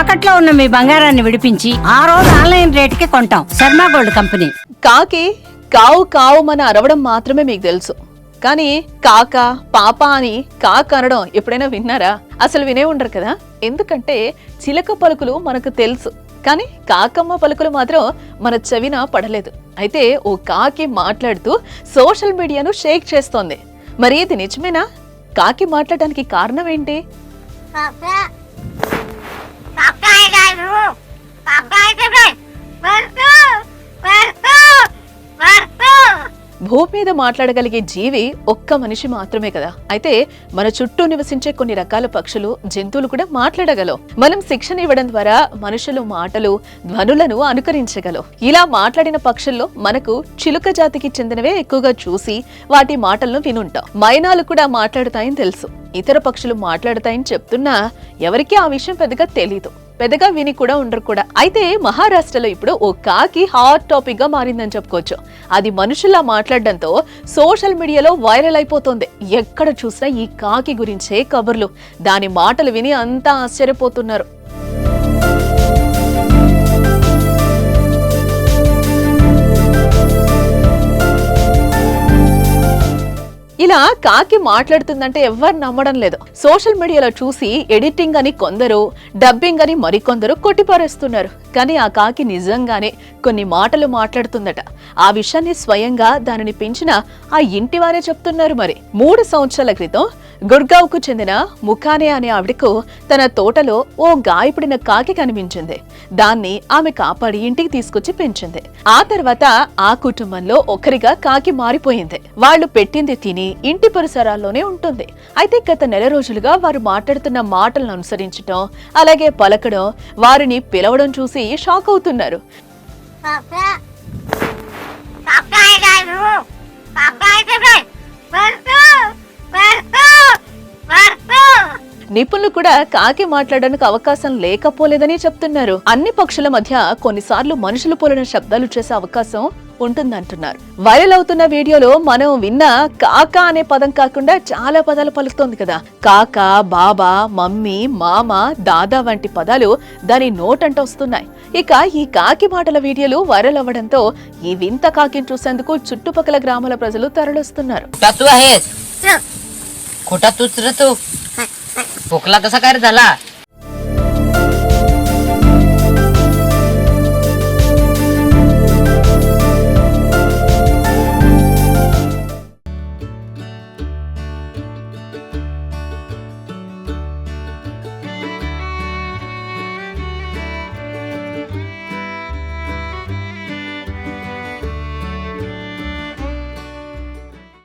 తాకట్లో ఉన్న మీ బంగారాన్ని విడిపించి ఆ రోజు ఆన్లైన్ రేటుకి కొంటాం. Sharma gold company. కాకి కావు కావు మన అరవడం మాత్రమే మీకు తెలుసు. కానీ కాక పాప అని కాక అనడం ఎప్పుడైనా విన్నారా? అసలు వినే ఉండరు కదా? ఎందుకంటే చిలక పలుకులు మనకు తెలుసు. కానీ కాకమ్మ పలుకులు మాత్రం మన చెవిన పడలేదు. అయితే ఓ కాకి మాట్లాడుతూ సోషల్ మీడియాను షేక్ చేస్తోంది. మరి ఇది నిజమేనా? కాకి మాట్లాడడానికి కారణం ఏంటి? భూమి మీద మాట్లాడగలిగే జీవి ఒక్క మనిషి మాత్రమే కదా. అయితే మన చుట్టూ నివసించే కొన్ని రకాల పక్షులు జంతువులు కూడా మాట్లాడగలవు. మనం శిక్షణ ఇవ్వడం ద్వారా మనుషులు మాటలు ధ్వనులను అనుకరించగలవు. ఇలా మాట్లాడిన పక్షుల్లో మనకు చిలుక జాతికి చెందినవే ఎక్కువగా చూసి వాటి మాటలను వినుంటాం. మైనాలు కూడా మాట్లాడతాయని తెలుసు. ఇతర పక్షులు మాట్లాడతాయని చెప్తున్నా ఎవరికీ ఆ విషయం పెద్దగా తెలీదు. పెద్దగా విని కూడా ఉండరు కూడా. అయితే మహారాష్ట్రలో ఇప్పుడు ఓ కాకి హాట్ టాపిక్గా మారిందని చెప్పుకోవచ్చు. అది మనుషుల్లా మాట్లాడడంతో సోషల్ మీడియాలో వైరల్ అయిపోతుంది. ఎక్కడ చూసినా ఈ కాకి గురించే కబుర్లు. దాని మాటలు విని అంతా ఆశ్చర్యపోతున్నారు. ఇలా కాకి మాట్లాడుతుందంటే ఎవ్వరు నమ్మడం లేదు. సోషల్ మీడియాలో చూసి ఎడిటింగ్ అని కొందరు డబ్బింగ్ అని మరికొందరు కొట్టిపారేస్తున్నారు. కానీ ఆ కాకి నిజంగానే కొన్ని మాటలు మాట్లాడుతుందట. ఆ విషయాన్ని స్వయంగా దానిని పెంచిన ఆ ఇంటి వారే చెప్తున్నారు మరి. మూడు సంవత్సరాల క్రితం గుర్గావ్కు చెందిన ముఖానే అనే ఆవిడకు తన తోటలో ఓ గాయపడిన కాకి కనిపించింది దాన్ని ఆమె కాపాడి ఇంటికి తీసుకొచ్చి పెంచింది ఆ తర్వాత ఆ కుటుంబంలో ఒకరిగా కాకి మారిపోయింది వాళ్ళు పెట్టింది తిని ఇంటి పరిసరాల్లోనే ఉంటుంది అయితే గత నెల రోజులుగా వారు మాట్లాడుతున్న మాటలను అనుసరించడం అలాగే పలకడం వారిని పిలవడం చూసి షాక్ అవుతున్నారు నిపుణులు కూడా కాకి మాట్లాడడానికి అవకాశం లేకపోలేదని చెప్తున్నారు. అన్ని పక్షుల మధ్య కొన్నిసార్లు మనుషులు పోలిన శబ్దాలు చేసే అవకాశం ఉంటుందంటున్నారు. వైరల్ అవుతున్న వీడియోలో మనం విన్న కాక అనే పదం కాకుండా చాలా పదాలు పలుకుతోంది కదా. కాక బాబా మమ్మీ మామ దాదా వంటి పదాలు దాని నోటంట వస్తున్నాయి. ఇక ఈ కాకి మాటల వీడియోలు వైరల్ అవ్వడంతో ఈ వింత కాకిని చూసేందుకు చుట్టుపక్కల గ్రామాల ప్రజలు తరలిస్తున్నారు. खोकला कसा काय रे झाला?